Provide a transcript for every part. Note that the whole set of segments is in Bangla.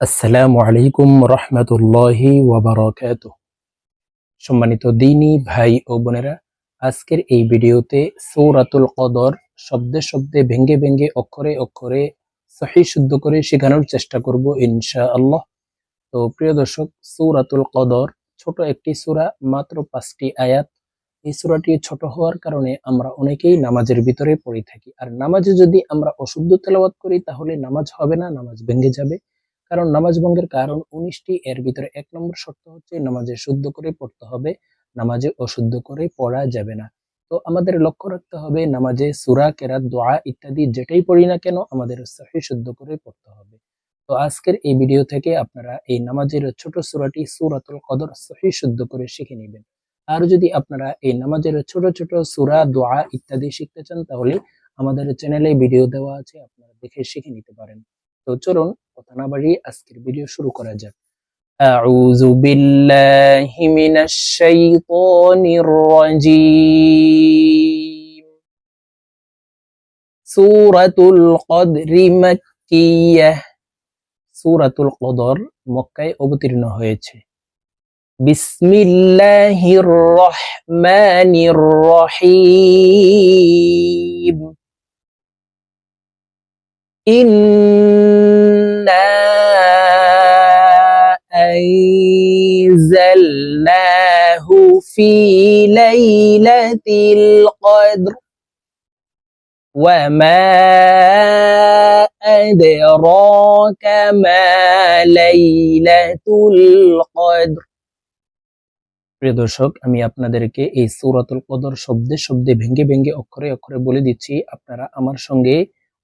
আসসালামু আলাইকুম রহমতুল্লাহি ওয়াবারাকাত সম্মানিত দিনী ভাই ও বোনেরা, আজকের এই ভিডিওতে সৌরাতুল কদর শব্দে শব্দে ভেঙ্গে ভেঙ্গে, অক্ষরে অক্ষরে সহি শুদ্ধ করে শেখানোর চেষ্টা করব ইনশা আল্লাহ তো প্রিয় দর্শক, সৌরাতুল কদর ছোট একটি সূরা, মাত্র পাঁচটি আয়াত। এই সূরাটি ছোট হওয়ার কারণে আমরা অনেকেই নামাজের ভিতরে পড়ে থাকি। আর নামাজে যদি আমরা অশুদ্ধ তেলাওয়াত করি, তাহলে নামাজ হবে না, নামাজ ভেঙে যাবে। কারণ নামাজ ভঙ্গের কারণ উনিশটি, এর ভিতরে এক নম্বর শর্ত হচ্ছে নামাজে শুদ্ধ করে পড়তে হবে, নামাজে অশুদ্ধ করে পড়া যাবে না। তো আমাদের লক্ষ্য রাখতে হবে নামাজে সুরা, কেরাত, দোয়া ইত্যাদি যেটাই পড়ি না কেন আমাদের সহি শুদ্ধ করে পড়তে হবে। তো আজকের এই ভিডিও থেকে আপনারা এই নামাজের ছোট সুরাটি সুরাতুল কদর সহি শুদ্ধ করে শিখে নেবেন। আর যদি আপনারা এই নামাজের ছোট ছোট সুরা, দোয়া ইত্যাদি শিখতে চান তাহলে আমাদের চ্যানেলে ভিডিও দেওয়া আছে, আপনারা দেখে শিখে নিতে পারেন। তো চলুন কথা না বাড়িয়ে আজকের ভিডিও শুরু করা যাক أعوذ بالله من الشيطان الرجيم سورة القدر مكية سورة القدر মক্কায় অবতীর্ণ হয়েছে বিসমিল্লাহির রহমানির রহিম إنا أنزلناه في ليلة القدر وما أدراك ما ليلة القدر প্রিয় দর্শক আমি আপনাদেরকে এই সূরাতুল কদর শব্দে শব্দে ভেঙ্গে ভেঙ্গে অক্ষরে অক্ষরে বলে দিচ্ছি আপনারা আমার সঙ্গে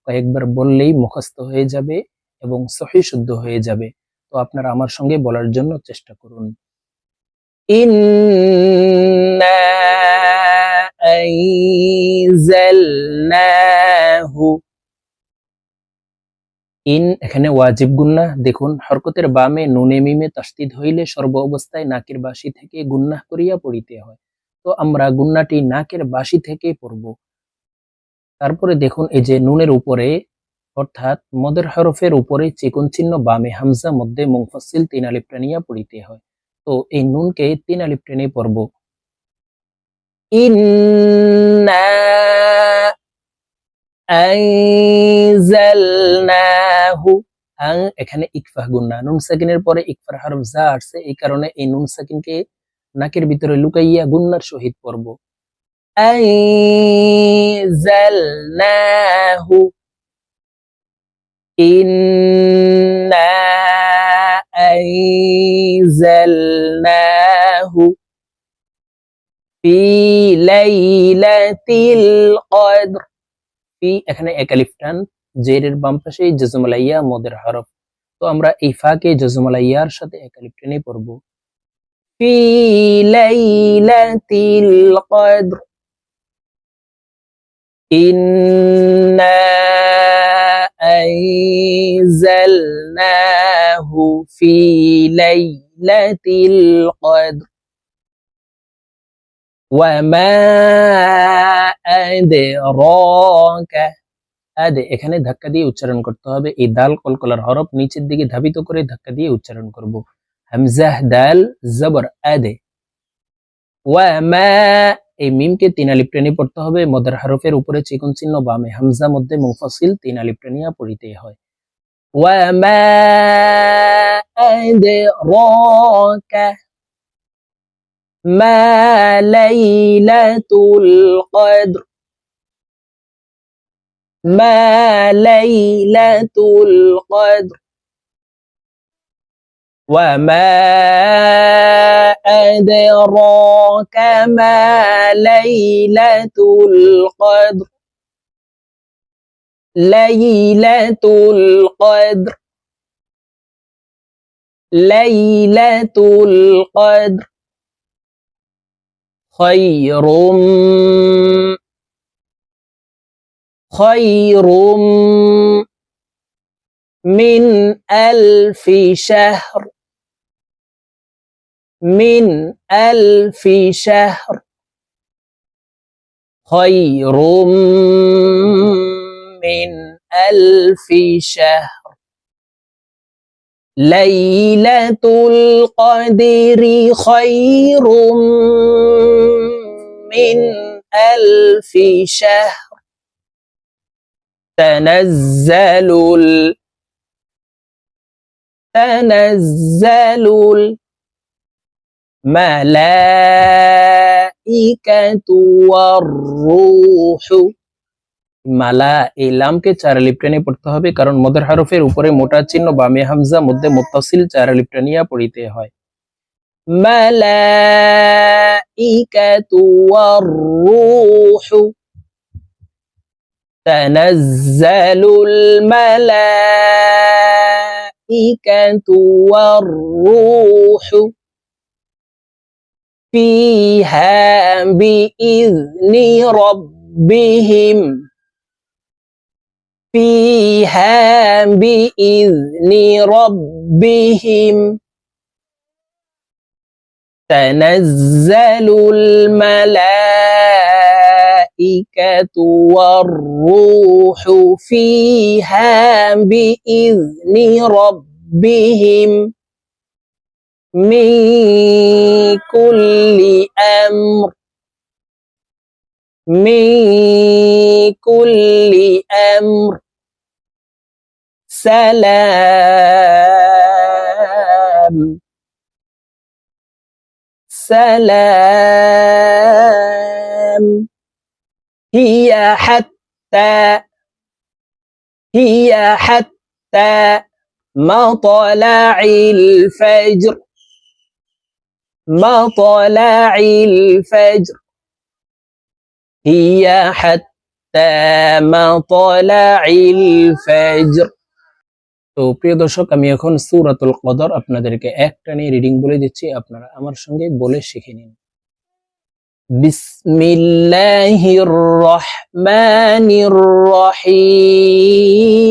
কয়েকবার বললেই মুখস্থ হয়ে যাবে এবং সহি শুদ্ধ হয়ে যাবে। তো আপনারা আমার সঙ্গে বলার জন্য চেষ্টা করুন। ইন এখানে ওয়াজিব গুন্না দেখুন, হরকতের বামে, নুনে, মিমে তাস্তিদ হইলে সর্ব অবস্থায় নাকের বাসি থেকে গুন্নাহ করিয়া পড়িতে হয়। তো আমরা গুন্নাটি নাকের বাসি থেকে পড়ব। তারপরে দেখুন এই যে নুনের উপরে, অর্থাৎ মদের হরফের উপরে চিকন চিহ্ন বামে হামজা, মধ্যে মুংফসিল তিন টানিয়া পড়িতে হয়। তো এই নুনকে তিন আলিফ টেনে পড়ব। ইন্না আনজালনাহু, আং, এখানে ইকফাহ গুন্না নুন সাকিনের পরে ইকফার হরফ যা আসছে, এই কারণে এই নুন সাকিনকে নাকের ভিতরে লুকাইয়া গুন্নার সহিত পড়ব। আনজালনাহু ইন্না আনজালনাহু ফি লাইলাতিল কদর ফি এখানে এক আলিফ টান জেরের বাম পাশে জজমালাইয়া, মদের হরফ। তো আমরা এই ফাকে জজমালাইয়ার সাথে এক আলিফ টেনে পড়ব। ফি লাইলাতিল কদর। ইন্না আনজালনাহু ফি লাইলাতিল কদর وما أدراك আদে এখানে ধাক্কা দিয়ে উচ্চারণ করতে হবে এই দাল কলকলার হরফ নিচের দিকে ধাবিত করে ধাক্কা দিয়ে উচ্চারণ করব হামজাহ দাল জবর আদে ওয়ামা এই মিমকে তিন আলিফ টেনে পড়তে হবে মদের হরফের উপরে চিকন চিহ্ন বামে হামজা মধ্যে মুফাসিল তিন আলিফ টেনিয়া পড়িতে হয় ওয়ামা আদরাকা ما ليلة القدر ما ليلة القدر وما أدراك ما ليلة القدر ليلة القدر ليلة القدر خير خير من ألف شهر من ألف شهر. خير من ألف شهر. ليلة القدر خير من ألف شهر. تنزل ال تنزل ال মালাইকাতু ওয়ার রূহু মালা এই লামকে চার লিপ্টানি পড়তে হবে কারণ মদের হারফের উপরে মোটা চিহ্ন বামে হামজা মধ্যে মুত্তাসিল চার লিপ্টানিয়া পড়িতে হয় মালাইকাতু ওয়ার রূহু تنزل الملائكة والروح فيها بإذن ربهم. فيها بإذن ربهم. تنزل الملائكة والروح فيها بإذن ربهم. من كل أمر من كل أمر سلام سلام هي حتى هي حتى مطلع الفجر مطلع الفجر هي حتى مطلع الفجر তো প্রিয় দর্শক আমি এখন সূরাতুল কদর আপনাদেরকে একটা নিয়ে রিডিং বলে দিচ্ছি আপনারা আমার সঙ্গে বলে শিখে নিন বিসমিল্লাহির রহমানির রহিম